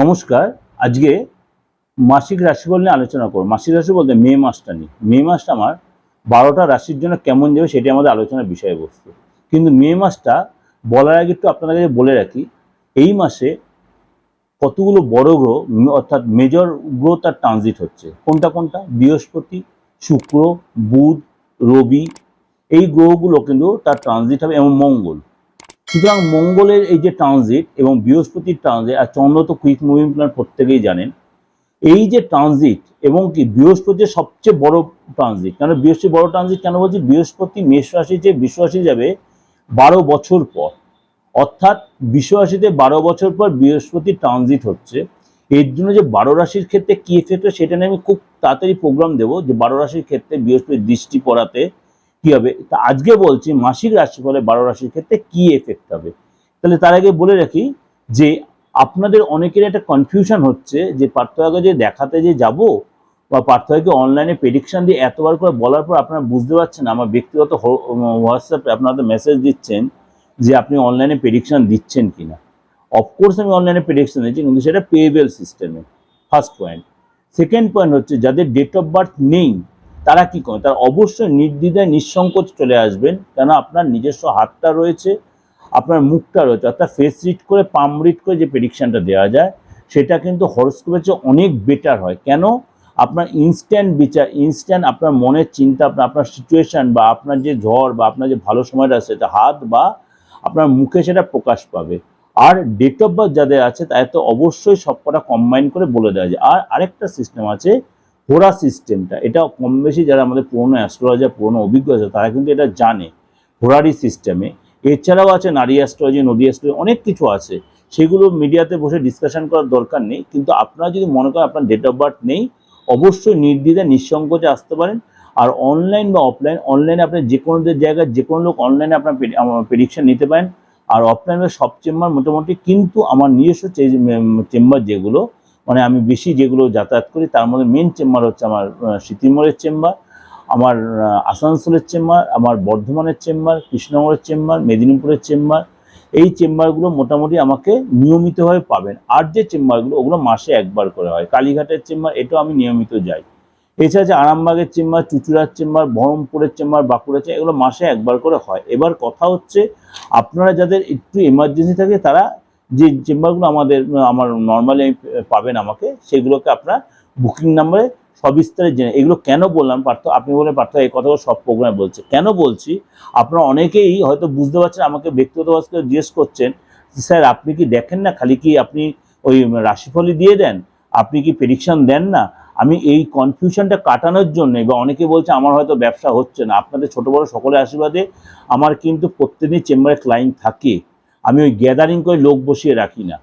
নমস্কার, আজকে মাসিক রাশিফল নিয়ে আলোচনা করব। মাসিক রাশি বলতে মে মাসটা নিয়ে। মে মাসটা আমার বারোটা রাশির জন্য কেমন যাবে সেটি আমাদের আলোচনার বিষয়বস্তু। কিন্তু মে মাসটা বলার আগে একটু আপনাদের কাছে বলে রাখি, এই মাসে কতগুলো বড় গ্রহ অর্থাৎ মেজর গ্রহ তার ট্রানজিট হচ্ছে। কোনটা কোনটা? বৃহস্পতি, শুক্র, বুধ, রবি, এই গ্রহগুলো কিন্তু তার ট্রানজিট হবে এবং মঙ্গল। সুতরাং মঙ্গলের এই যে ট্রানজিট এবং বৃহস্পতির ট্রানজিট আর চন্দ্র তো কুইক মুভিং প্ল্যান প্রত্যেকেই জানেন, এই যে ট্রানজিট এবং কি বৃহস্পতির সবচেয়ে বড় ট্রানজিট কেন বৃহস্পতি বড় ট্রানজিট কেন বলছি? বৃহস্পতি মেষ রাশি যে বিশ্ব রাশি যাবে বারো বছর পর। অর্থাৎ বিশ্ব রাশিতে বারো বছর পর বৃহস্পতি ট্রানজিট হচ্ছে। এর জন্য যে বারো রাশির ক্ষেত্রে কি এফেক্ট সেটা নিয়ে আমি খুব তাড়াতাড়ি প্রোগ্রাম দেবো যে বারো রাশির ক্ষেত্রে বৃহস্পতির দৃষ্টি পড়াতে কি হবে? তা আজকে বলছি মাসিক রাশিফলে বারো রাশির ক্ষেত্রে কি এফেক্ট হবে? তাহলে তার আগে বলে রাখি যে আপনাদের অনেকের একটা কনফিউশন হচ্ছে যে পার্থক্য যে দেখাতে যে যাব বা পার্থক্যকে অনলাইনে প্রেডিকশন দিয়ে এতবার করে বলার পর আপনারা বুঝতে পারছেন আমার ব্যক্তিগত হোয়াটসঅ্যাপে আপনারা মেসেজ দিচ্ছেন যে আপনি অনলাইনে প্রেডিকশন দিচ্ছেন কিনা। অফকোর্স আমি অনলাইনে প্রেডিকশন দিচ্ছি কিন্তু সেটা পেয়েবেল সিস্টেমে ফার্স্ট পয়েন্ট সেকেন্ড পয়েন্ট হচ্ছে যাদের ডেট অফ বার্থ নেই তারা কি করে? তারা অবশ্যই নির্দ্বিধায়, নিঃসংকোচ চলে আসবেন। কেন? আপনার নিজস্ব হাতটা রয়েছে, আপনার মুখটা রয়েছে, অর্থাৎ ফেস রিড করে পাম রিড করে যে প্রেডিকশানটা দেওয়া যায়, সেটা কিন্তু হরস্কোপের চেয়ে অনেক বেটার হয়। কেন? আপনার ইনস্ট্যান্ট বিচার ইনস্ট্যান্ট আপনার মনের চিন্তা, আপনার আপনার সিচুয়েশন বা আপনার যে ঝড় বা আপনার যে ভালো সময়টা সেটা হাত বা আপনার মুখে সেটা প্রকাশ পাবে। আর ডেট অফ বার্থ যাদের আছে, তাদের তো অবশ্যই সবকটা কম্বাইন করে বলে দেওয়া যায়। আর আরেকটা সিস্টেম আছে হোরা সিস্টেমটা, এটা কম বেশি যারা আমাদের পুরনো অ্যাস্ট্রোলজার পুরনো অভিজ্ঞ আছে, তারা কিন্তু এটা জানে হোরারি সিস্টেমে। এছাড়াও আছে নারী অ্যাস্ট্রোলজি নদী অ্যাস্ট্রোলজি অনেক কিছু আছে। সেগুলো মিডিয়াতে বসে ডিসকাশন করার দরকার নেই, কিন্তু আপনারা যদি মনে করেন আপনার ডেট অফ বার্থ নেই, অবশ্যই নির্দ্বিধায় নিঃসংকোচে আসতে পারেন। আর অনলাইন বা অফলাইন অনলাইনে আপনি যে কোনো জায়গায় যে কোনো লোক অনলাইনে আপনার প্রেডিকশন নিতে পারেন। আর অফলাইনে সব চেম্বার মোটামুটি, কিন্তু আমার নিজস্ব চেম্বার যেগুলো মানে আমি বেশি যেগুলো যাতায়াত করি, তার মধ্যে মেন চেম্বার হচ্ছে আমার সিতিমোড়ের চেম্বার আমার আসানসোলের চেম্বার আমার বর্ধমানের চেম্বার কৃষ্ণনগরের চেম্বার মেদিনীপুরের চেম্বার এই চেম্বারগুলো মোটামুটি আমাকে নিয়মিতভাবে পাবেন। আর যে চেম্বারগুলো ওগুলো মাসে একবার করে হয়। কালীঘাটের চেম্বার এটাও আমি নিয়মিত যাই। এছাড়া যে আরামবাগের চেম্বার চুচুড়ার চেম্বার বহরমপুরের চেম্বার বাঁকুড়ার চেম্বার এগুলো মাসে একবার করে হয়। এবার কথা হচ্ছে, আপনারা যাদের একটু এমার্জেন্সি থাকে, তারা যে চেম্বারগুলো আমাদের, আমার নর্মালি পাবেন আমাকে, সেগুলোকে আপনার বুকিং নাম্বারে সবিস্তারে জেনে, এগুলো কেন বললাম পার্থ, আপনি বলে পার্থ এই কথাগুলো সব প্রোগ্রামে বলছে। কেন বলছি? আপনারা অনেকেই হয়তো বুঝতে পারছেন, আমাকে ব্যক্তিগতভাবে জিজ্ঞেস করছেন স্যার, আপনি কি দেখেন না? খালি কি আপনি ওই রাশিফলই দিয়ে দেন? আপনি কি প্রেডিকশন দেন না? আমি এই কনফিউশনটা কাটানোর জন্য, বা অনেকে বলছে আমার হয়তো ব্যবসা হচ্ছে না। আপনাদের ছোট বড় সকলের আশীর্বাদে আমার কিন্তু প্রত্যেকদিন চেম্বারে ক্লায়েন্ট থাকে। আমি ওই গ্যাদারিং করে লোক বসিয়ে রাখি না।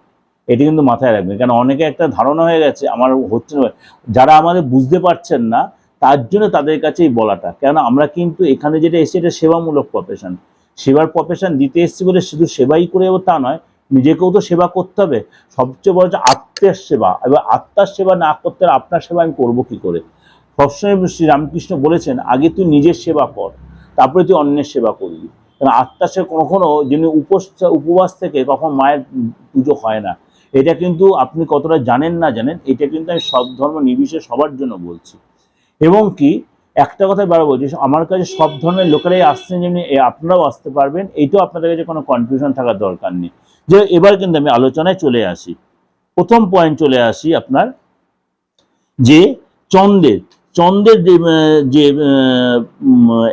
এটা কিন্তু মাথায় রাখবেন। কারণ অনেকে একটা ধারণা হয়ে গেছে, আমার হচ্ছে না। যারা আমাদের বুঝতে পারছেন না, তার জন্য তাদের কাছেই বলাটা। কেন আমরা কিন্তু এখানে যেটা এসে এটা সেবামূলক প্রফেশন সেবার প্রফেশন দিতে এসেছি বলে শুধু সেবাই করে তা নয়, নিজেকেও তো সেবা করতে হবে। সবচেয়ে বড় হচ্ছে আত্মের সেবা। এবার আত্মার সেবা না করতে আপনার সেবা আমি করব কী করে? সবসময় শ্রী রামকৃষ্ণ বলেছেন, আগে তুই নিজের সেবা কর, তারপরে তুই অন্যের সেবা করবি। কারণ আত্মার সেবা কখনো যিনি উপোস, উপবাস থেকে কখন মায়ের পুজো হয় না। এটা কিন্তু আপনি কতটা জানেন না জানেন, এটা কিন্তু আমি সব ধর্ম নির্বিশেষে সবার জন্য বলছি। এবং কি, একটা কথা বারো বলছি, আমার কাছে সব ধরনের লোকেরাই আসছেন যেমনি আপনারাও আসতে পারবেন এইটাও আপনাদের কাছে কোনো কনফিউশন থাকার দরকার নেই। যে এবার কিন্তু আমি আলোচনায় চলে আসি। প্রথম পয়েন্ট চলে আসি আপনার, যে চন্দ্রের চন্দ্রের যে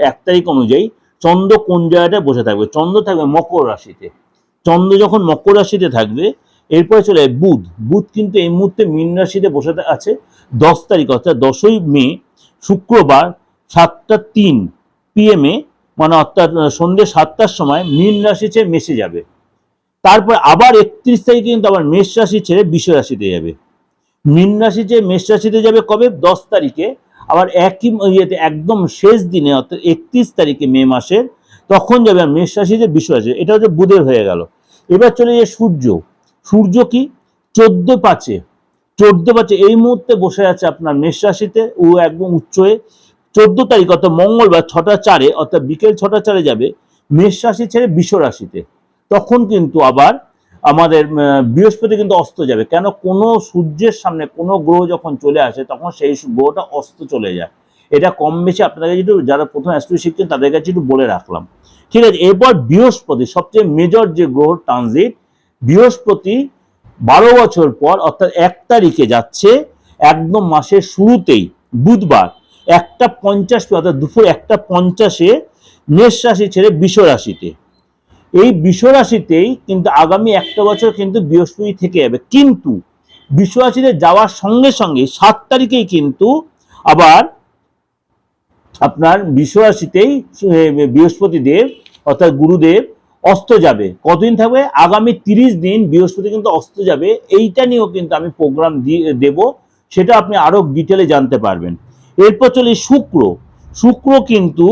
এক তারিখ অনুযায়ী চন্দ্র কোন জায়গাটায় বসে থাকবে? চন্দ্র থাকবে মকর রাশিতে। চন্দ্র যখন মকর রাশিতে থাকবে, এরপরে চলে বুধ। বুধ কিন্তু এই মুহূর্তে মীন রাশিতে বসে আছে দশ তারিখ, অর্থাৎ দশই মে, শুক্রবার সাতটা তিন পিএমে মানে অর্থাৎ সন্ধ্যে সাতটার সময় মীন রাশি ছেড়ে মেশে যাবে। তারপর আবার একত্রিশ তারিখে কিন্তু আবার মেষ রাশি ছেড়ে বিষ রাশিতে যাবে। মীন রাশি যে মেষ রাশিতে যাবে কবে? দশ তারিখে আবার একই ইয়েতে একদম শেষ দিনে, অর্থাৎ একত্রিশ তারিখে মে মাসের, তখন যাবে মেষ রাশি যে বিষ রাশি, এটা হচ্ছে বুধের হয়ে গেল। এবার চলে যায় সূর্য। সূর্য কি? চোদ্দ পাঁচে। চোদ্দ পাঁচে এই মুহূর্তে বসে আছে আপনার মেষ রাশিতে, ও একদম উচ্চ হয়ে, চোদ্দ তারিখ অর্থাৎ মঙ্গলবার ছটা চারে, অর্থাৎ বিকেল ছটা চারে যাবে মেষ রাশি ছেড়ে বিষ রাশিতে। তখন কিন্তু আবার আমাদের বৃহস্পতি কিন্তু অস্ত যাবে। কেন? কোনো সূর্যের সামনে কোনো গ্রহ যখন চলে আসে, তখন সেই গ্রহটা অস্ত চলে যায়। এটা কম বেশি আপনাদের কাছে একটু, যারা প্রথম অ্যাস্ট্রো শিখছেন, তাদের কাছে একটু বলে রাখলাম। ঠিক আছে, এরপর বৃহস্পতি, সবচেয়ে মেজর যে গ্রহ ট্রানজিট বৃহস্পতি বারো বছর পর, অর্থাৎ এক তারিখে যাচ্ছে, একদম মাসের শুরুতেই, বুধবার, একটা পঞ্চাশ, অর্থাৎ দুপুর একটা পঞ্চাশে, মেষ রাশি ছেড়ে বিষ রাশিতে। এই বিশ্বরাশিতেই কিন্তু আগামী একটা বছর কিন্তু বৃহস্পতি থেকে যাবে। কিন্তু বিশ্বরাশিতে যাওয়ার সঙ্গে সঙ্গে সাত তারিখেই কিন্তু আবার আপনার বিশ্বরাশিতেই রাশিতেই এ, বৃহস্পতি দেব অর্থাৎ গুরুদেব অস্ত যাবে। কতদিন থাকবে? আগামী তিরিশ দিন বৃহস্পতি কিন্তু অস্ত যাবে। এইটা নিয়েও কিন্তু আমি প্রোগ্রাম দেব সেটা আপনি আরও ডিটেলে জানতে পারবেন। এরপর চলে শুক্র। শুক্র কিন্তু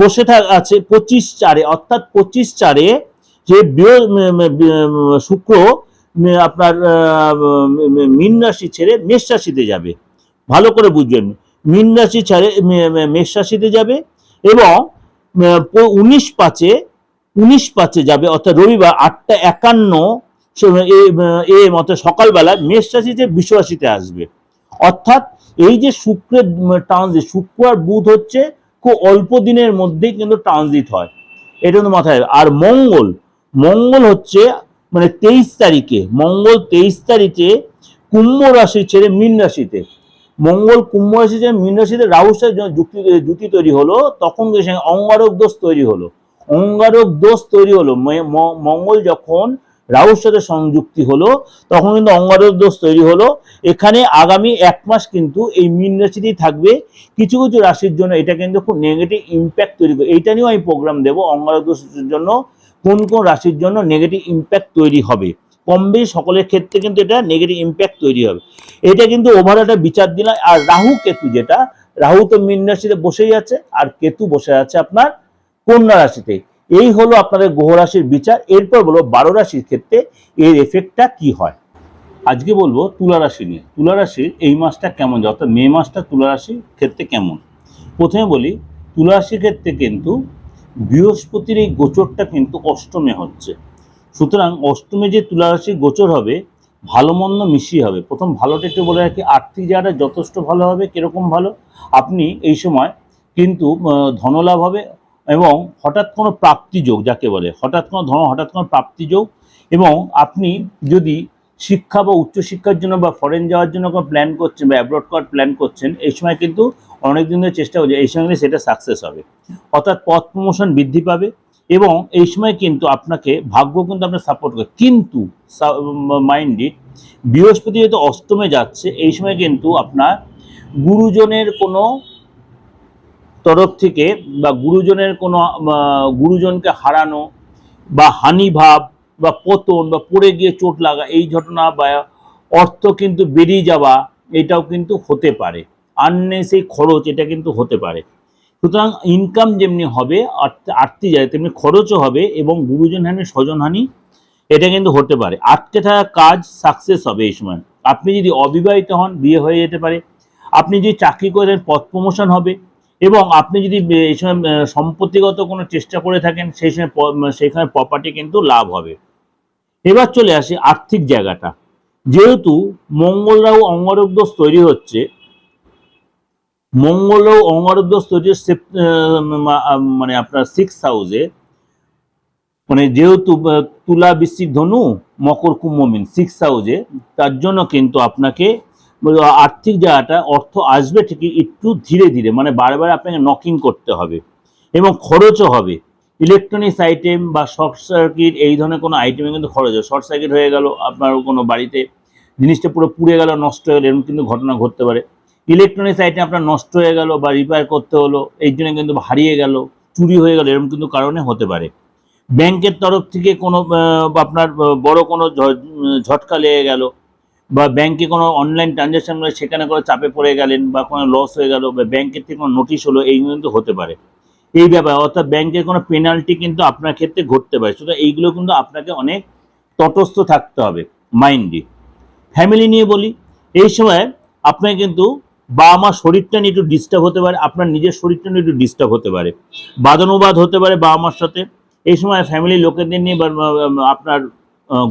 বসে আছে পঁচিশ চারে, অর্থাৎ পঁচিশ চারে যে শুক্র আপনার মীন রাশি ছেড়ে মেষ রাশিতে যাবে। ভালো করে বুঝবেন, মীন রাশি ছেড়ে মেষ রাশিতে যাবে এবং উনিশ পাঁচে উনিশ পাঁচে যাবে, অর্থাৎ রবিবার আটটা একান্ন এ মতো সকালবেলা মেষ রাশিতে বিশ্ব রাশিতে আসবে। অর্থাৎ এই যে শুক্রের ট্রানজিট শুক্র আর বুধ হচ্ছে অল্প দিনের মধ্যেই কিন্তু ট্রানজিট হয়। এটা কিন্তু মাথায় আর মঙ্গল মঙ্গল হচ্ছে মানে তেইশ তারিখে, মঙ্গল তেইশ তারিখে কুম্ভ রাশি ছেড়ে মীন রাশিতে। মঙ্গল কুম্ভ রাশি ছেড়ে মীন রাশিতে রাহুর যুক্তি জুতি তৈরি হলো, তখন সেখানে অঙ্গারক দোষ তৈরি হলো। অঙ্গারক দোষ তৈরি হলো। মঙ্গল যখন রাহুর সাথে সংযুক্তি হলো, তখন কিন্তু অঙ্গারক দোষ তৈরি হলো। এখানে আগামী এক মাস কিন্তু এই মীন রাশিতেই থাকবে। কিছু কিছু রাশির জন্য এটা কিন্তু খুব নেগেটিভ ইম্প্যাক্ট তৈরি করে। এইটা নিয়েও আমি প্রোগ্রাম দেবো অঙ্গারক দোষের জন্য। কোন কোন রাশির জন্য নেগেটিভ ইম্প্যাক্ট তৈরি হবে। কম বেশি সকলের ক্ষেত্রে কিন্তু এটা নেগেটিভ ইম্প্যাক্ট তৈরি হবে। এটা কিন্তু ওভার একটা বিচার দিলাম আর রাহু কেতু যেটা, রাহু তো মীন রাশিতে বসেই আছে। আর কেতু বসে আছে আপনার কন্যা রাশিতে। এই হলো আপনাদের গ্রহ রাশির বিচার, এরপর বলো বারো রাশির ক্ষেত্রে এর এফেক্টটা কি হয়? আজকে বলব তুলা রাশি নিয়ে। তুলা রাশির এই মাসটা কেমন? যায় অর্থাৎ মে মাসটা তুলা রাশির ক্ষেত্রে কেমন? প্রথমে বলি, তুলা রাশির ক্ষেত্রে কিন্তু বৃহস্পতির এই গোচরটা কিন্তু অষ্টমে হচ্ছে। সুতরাং অষ্টমে যে তুলা রাশির গোচর হবে, ভালো মন্দ মিশিয়ে হবে। প্রথম ভালোটা একটু বলে রাখি, আর্থিক জায়গাটা যথেষ্ট ভালো হবে, কীরকম ভালো? আপনি এই সময় কিন্তু ধনলাভ হবে এবং হঠাৎ কোনো প্রাপ্তিযোগ যাকে বলে, হঠাৎ কোনো ধর্ম, হঠাৎ কোনো প্রাপ্তিযোগ এবং আপনি যদি শিক্ষা বা উচ্চশিক্ষার জন্য বা ফরেন যাওয়ার জন্য কোনো প্ল্যান করছেন বা অ্যাব্রড করার প্ল্যান করছেন, এই সময় কিন্তু অনেক দিন ধরে চেষ্টা করছে, এই সময় কিন্তু সেটা সাকসেস হবে। অর্থাৎ পথ প্রমোশন বৃদ্ধি পাবে এবং এই সময় কিন্তু আপনাকে, ভাগ্য কিন্তু আপনার সাপোর্ট করে কিন্তু মাইন্ডে বৃহস্পতি যেহেতু অষ্টমে যাচ্ছে, এই সময় কিন্তু আপনার গুরুজনের কোনো তরফ থেকে বা গুরুজনের কোনো গুরুজনকে হারানো বা হানিভাব বা পতন বা পড়ে গিয়ে চোট লাগা এই ঘটনা বা অর্থ কিন্তু বেরিয়ে যাওয়া, এটাও কিন্তু হতে পারে। আননেসেই খরচ, এটা কিন্তু হতে পারে। সুতরাং ইনকাম যেমনি হবে আর্থিক যায় তেমনি খরচও হবে এবং গুরুজন হানি, স্বজন হানি, এটা কিন্তু হতে পারে। আটকে থাকা কাজ সাকসেস হবে এই সময়। আপনি যদি অবিবাহিত হন, বিয়ে হয়ে যেতে পারে। আপনি যদি চাকরি করেন, পথ প্রমোশন হবে। এবং আপনি যদি এই সময় সম্পত্তিগত কোনো চেষ্টা করে থাকেন, সেই সময় সেখানে প্রপার্টি কিন্তু লাভ হবে। এবার চলে আসি আর্থিক জায়গাটা। যেহেতু মঙ্গলরাও অঙ্গারক দোষ তৈরি হচ্ছে মঙ্গলরাও অঙ্গারক দোষ তৈরি মানে আপনার সিক্স হাউসে মানে যেহেতু তুলা, বৃশ্চিক, ধনু, মকর, কুম্ভ মিন সিক্স হাউসে তার জন্য কিন্তু আপনাকে আর্থিক জায়গাটা, অর্থ আসবে ঠিকই একটু ধীরে ধীরে মানে বারবার আপনাকে নকিং করতে হবে এবং খরচও হবে। ইলেকট্রনিক্স আইটেম বা শর্ট সার্কিট এই ধরনের কোনো আইটেমে কিন্তু খরচ হবে। শর্ট সার্কিট হয়ে গেল, আপনার কোনো বাড়িতে জিনিসটা পুরো পুড়ে গেল, নষ্ট হয়ে গেল, এরকম কিন্তু ঘটনা ঘটতে পারে। ইলেকট্রনিক্স আইটেম আপনার নষ্ট হয়ে গেল বা রিপেয়ার করতে হলো এই জন্য কিন্তু হারিয়ে গেল, চুরি হয়ে গেল, এরকম কিন্তু কারণে হতে পারে। ব্যাংকের তরফ থেকে কোনো আপনার বড় কোনো ঝটকা লেগে গেল বা ব্যাংকে কোনো অনলাইন ট্রানজ্যাকশন করে সেখানে কোনো চাপে পড়ে গেলেন বা কোনো লস হয়ে গেল বা ব্যাংকের থেকে কোনো নোটিশ হলো এই কিন্তু হতে পারে। এই ব্যাপার, অর্থাৎ ব্যাংকের কোনো পেনাল্টি কিন্তু আপনার ক্ষেত্রে ঘটতে পারে। সুতরাং এইগুলো কিন্তু আপনাকে অনেক তটস্থ থাকতে হবে মাইন্ডে ফ্যামিলি নিয়ে বলি, এই সময় আপনার কিন্তু বাবা মা শরীরটা নিয়ে একটু ডিস্টার্ব হতে পারে, আপনার নিজের শরীরটা নিয়ে একটু ডিস্টার্ব হতে পারে। বাদানুবাদ হতে পারে বাবা মার সাথে। এই সময় ফ্যামিলির লোকেদের নিয়ে বা আপনার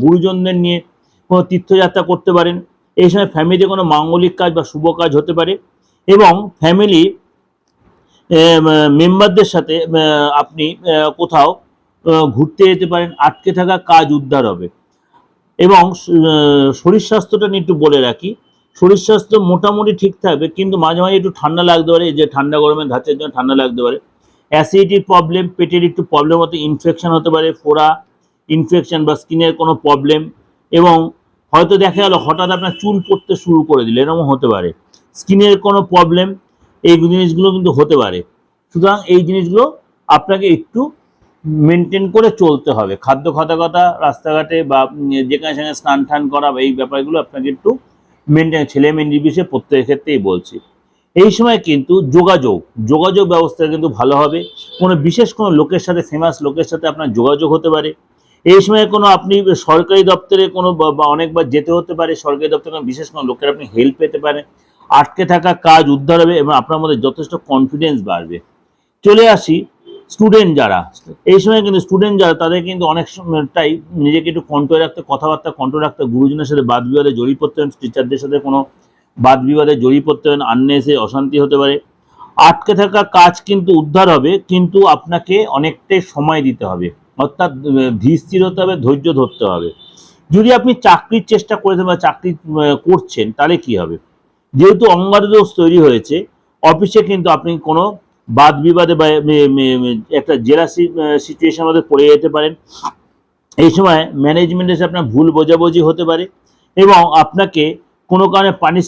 গুরুজনদের নিয়ে কোনো তীর্থযাত্রা করতে পারেন। এই সময় ফ্যামিলিতে কোনো মাঙ্গলিক কাজ বা শুভ কাজ হতে পারে এবং ফ্যামিলি মেম্বারদের সাথে আপনি কোথাও ঘুরতে যেতে পারেন, আটকে থাকা কাজ উদ্ধার হবে। এবং শরীর স্বাস্থ্যটা নিয়ে একটু বলে রাখি। শরীর স্বাস্থ্য মোটামুটি ঠিক থাকবে, কিন্তু মাঝে মাঝে একটু ঠান্ডা লাগতে পারে যে ঠান্ডা গরমের ধাঁচের জন্য ঠান্ডা লাগতে পারে। অ্যাসিডিটির প্রবলেম পেটের একটু প্রবলেম হতে ইনফেকশন হতে পারে, ফোড়া ইনফেকশন বা স্কিনের কোনো প্রবলেম এবং হয়তো দেখা গেল হঠাৎ আপনার চুল পড়তে শুরু করে দিলে এরকম হতে পারে। স্কিনের কোনো প্রবলেম এই জিনিসগুলো কিন্তু হতে পারে। সুতরাং এই জিনিসগুলো আপনাকে একটু মেনটেন করে চলতে হবে। খাদ্য খাতাকতা রাস্তাঘাটে বা যেখানে সেখানে স্নান টান করা বা এই ব্যাপারগুলো আপনাকে একটু মেনটেন ছেলে মেয়ে নির্বিশেষে প্রত্যেকের ক্ষেত্রেই বলছি। এই সময় কিন্তু যোগাযোগ যোগাযোগ ব্যবস্থা কিন্তু ভালো হবে। কোনো বিশেষ কোনো লোকের সাথে ফেমাস লোকের সাথে আপনার যোগাযোগ হতে পারে। এই সময় কোনো আপনি সরকারি দপ্তরে কোনো বা- অনেকবার যেতে হতে পারে, সরকারি দপ্তরে কোনো বিশেষ কোনো লোকের আপনি হেল্প পেতে পারেন আটকে থাকা কাজ উদ্ধার হবে এবং আপনার মধ্যে যথেষ্ট কনফিডেন্স বাড়বে। চলে আসি স্টুডেন্ট যারা। এই সময় কিন্তু স্টুডেন্ট যারা, তাদের কিন্তু অনেক সময়টাই নিজেকে একটু কন্ট্রোল রাখতে, কথাবার্তা কন্ট্রোল রাখতে গুরুজনের সাথে বাদ বিবাদে জড়িয়ে পড়তে হন টিচারদের সাথে কোনো বাদ বিবাদে জড়িয়ে পড়তে হন আন্নেসে অশান্তি হতে পারে। আটকে থাকা কাজ কিন্তু উদ্ধার হবে, কিন্তু আপনাকে অনেকটাই সময় দিতে হবে। অর্থাৎ ধীর হতে হবে, ধৈর্য ধরতে হবে। যদি আপনি চাকরির চেষ্টা করেছেন বা চাকরি করছেন, তাহলে কি হবে? যেহেতু অঙ্গার দোষ তৈরি হয়েছে, অফিসে কিন্তু আপনি কোনো বাদ বিবাদে বা একটা জেলা সিচুয়েশনের মধ্যে পড়ে যেতে পারেন। এই সময় ম্যানেজমেন্টের সাথে আপনার ভুল বোঝাবুঝি হতে পারে এবং আপনাকে কোনো কারণে পানিশ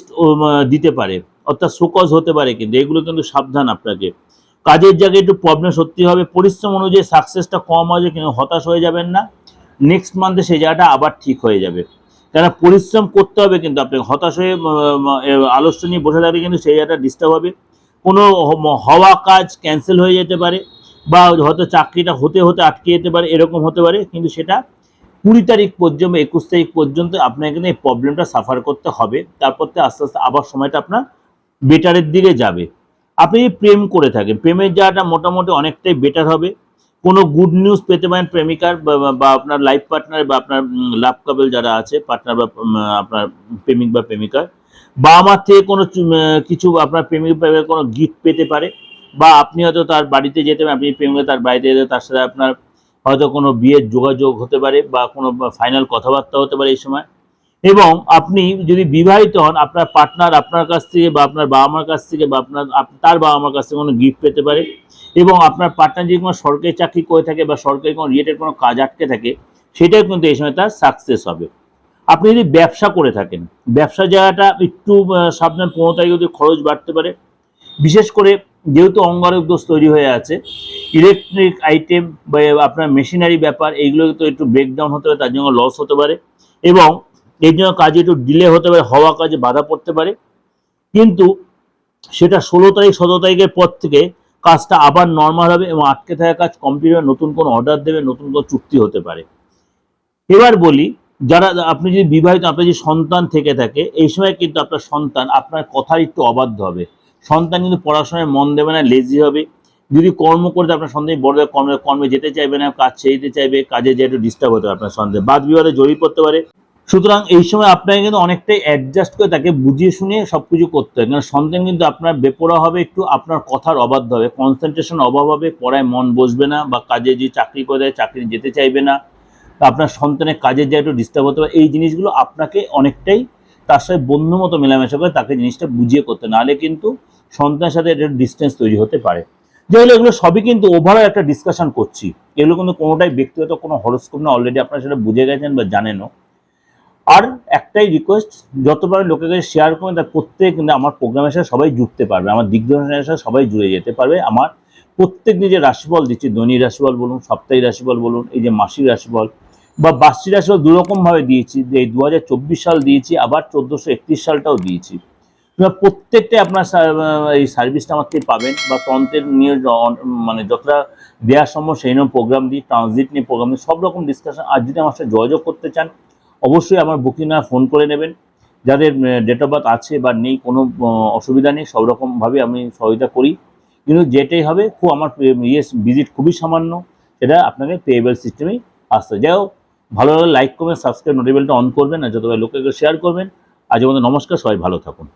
দিতে পারে। অর্থাৎ সুকজ হতে পারে কিন্তু, এগুলো কিন্তু সাবধান আপনাকে। কাজের জায়গায় একটু প্রবলেম সত্যি হবে, পরিশ্রম অনুযায়ী সাকসেসটা কম হবে কিন্তু হতাশ হয়ে যাবেন না। নেক্সট মান্থে সেই জায়গাটা আবার ঠিক হয়ে যাবে। কেন পরিশ্রম করতে হবে কিন্তু আপনাকে, হতাশ হয়ে আলস্য নিয়ে বসে থাকলে কিন্তু সেই জায়গাটা ডিস্টার্ব হবে। কোনো হওয়া কাজ ক্যান্সেল হয়ে যেতে পারে বা হয়তো চাকরিটা হতে হতে আটকে যেতে পারে, এরকম হতে পারে। কিন্তু সেটা কুড়ি তারিখ পর্যন্ত, একুশ তারিখ পর্যন্ত আপনাকে কিন্তু এই প্রবলেমটা সাফার করতে হবে। তারপর আস্তে আস্তে আবার সময়টা আপনার বেটারের দিকে যাবে। আপনি যদি প্রেম করে থাকেন, প্রেমের জায়গাটা মোটামুটি অনেকটাই বেটার হবে। কোনো গুড নিউজ পেতে পারেন প্রেমিকার বা- আপনার লাইফ পার্টনার বা আপনার লাভ কাপল যারা আছে পার্টনার বা আপনার প্রেমিক বা প্রেমিকার। বা আমার থেকে কোনো কিছু আপনার প্রেমিক কোনো গিফট পেতে পারে। বা আপনি হয়তো তার বাড়িতে যেতে পারেন, আপনি প্রেমিকা তার বাড়িতে যেতে তার সাথে আপনার হয়তো কোনো বিয়ের যোগাযোগ হতে পারে বা কোনো ফাইনাল কথাবার্তা হতে পারে এই সময়। এবং আপনি যদি বিবাহিত হন, আপনার পার্টনার আপনার কাছ থেকে বা আপনার বাবা মার কাছ থেকে বা আপনার তার বাবা মার কাছ থেকে কোনো গিফট পেতে পারে এবং আপনার পার্টনার যদি কোনো সরকারি চাকরি করে থাকে বা সরকারি কোনো রিলেটেড কোনো কাজ আটকে থাকে, সেটাও কিন্তু এই সময় তার সাকসেস হবে। আপনি যদি ব্যবসা করে থাকেন, ব্যবসা জায়গাটা একটু সাবধান, পনেরো তারিখ খরচ বাড়তে পারে। বিশেষ করে যেহেতু অঙ্গারক দোষ তৈরি হয়ে আছে ইলেকট্রিক আইটেম বা আপনার মেশিনারি ব্যাপার এইগুলো তো একটু ব্রেকডাউন হতে পারে তার জন্য লস হতে পারে এবং এই জন্য কাজে একটু ডিলে হতে পারে, হওয়া কাজে বাধা পড়তে পারে। কিন্তু সেটা ষোলো তারিখ, সতেরো তারিখের পর থেকে কাজটা আবার নর্মাল হবে এবং আটকে থাকা কাজ কমপ্লিট হবে, নতুন কোনো অর্ডার দেবে, নতুন কোনো চুক্তি হতে পারে। এবার বলি, যারা, আপনি যদি বিবাহিত আপনার যদি সন্তান থেকে থাকে, এই সময় কিন্তু আপনার সন্তান আপনার কথার একটু অবাধ্য হবে। সন্তান কিন্তু পড়াশোনায় মন দেবে না লেজি হবে। যদি কর্ম করতে আপনার সন্তান বড় কর্মে কর্মে যেতে চাইবে না, কাজ ছেড়ে চাইবে, কাজে যে একটু ডিস্টার্ব হতে পারে আপনার সন্তান। বাদ বিবাদে জড়িয়ে পড়তে পারে। সুতরাং এই সময় আপনাকে কিন্তু অনেকটাই অ্যাডজাস্ট করে তাকে বুঝিয়ে শুনিয়ে সব কিছু করতে হয়। কারণ সন্তান কিন্তু আপনার বেপরা হবে, একটু আপনার কথার অবাধ্য হবে। কনসেন্ট্রেশন অভাব হবে, পড়ায় মন বসবে না বা কাজে যে চাকরি করে দেয়, চাকরি যেতে চাইবে না। আপনার সন্তানের কাজের একটু ডিস্টার্ব হতে পারে, এই জিনিসগুলো আপনাকে অনেকটাই তার সাথে বন্ধু মতো মেলামেশা করে তাকে জিনিসটা বুঝিয়ে করতে নাহলে কিন্তু সন্তানের সাথে একটা ডিস্টেন্স তৈরি হতে পারে। যেগুলো এগুলো সবই কিন্তু ওভারঅল একটা ডিসকাশন করছি। এগুলো কিন্তু কোনোটাই ব্যক্তিগত কোনো হরস্কোপ না অলরেডি আপনারা সেটা বুঝে গেছেন বা জানেনও। আর একটাই রিকোয়েস্ট যতবার লোকের কাছে শেয়ার করবেন তার প্রত্যেক আমার প্রোগ্রামের সাথে সবাই জুড়তে পারবে, আমার দিগ্দর্শনের সাথে সবাই জুড়ে যেতে পারবে, আমার প্রত্যেক দিন যে রাশিফল দিচ্ছি দৈনিক রাশিফল বলুন, সাপ্তাহিক রাশিফল বলুন, এই যে মাসিক রাশিফল বা বার্ষিক রাশিফল দুরকমভাবে দিয়েছি, যে এই দু হাজার চব্বিশ সাল দিয়েছি, আবার চোদ্দোশো একত্রিশ সালটাও দিয়েছি। প্রত্যেকটাই আপনার এই সার্ভিসটা আমার থেকে পাবেন বা তন্ত্রের নিয়ে মানে যতটা দেওয়ার সম্ভব সেই রকম প্রোগ্রাম দিই ট্রানজিট নিয়ে প্রোগ্রাম দিই, সব রকম ডিসকাশন আর যদি আমার সাথে যোগাযোগ করতে চান অবশ্যই আমার বুকিং না ফোন করে নেবেন। যাদের ডেট অফ বার্থ আছে বা নেই, কোনো অসুবিধা নেই, সব রকমভাবে আমি সহযোগিতা করি। কিন্তু যেটাই হবে, খুব আমার ইয়ে ভিজিট খুবই সামান্য। সেটা আপনাকে পেয়েবল সিস্টেমেই আসতে যাই হোক, ভালো লাগলে লাইক করবেন সাবস্ক্রাইব নোটিফিকেশনটা অন করবেন, আর যতবার লোকের শেয়ার করবেন আজ আমাদের নমস্কার, সবাই ভালো থাকুন।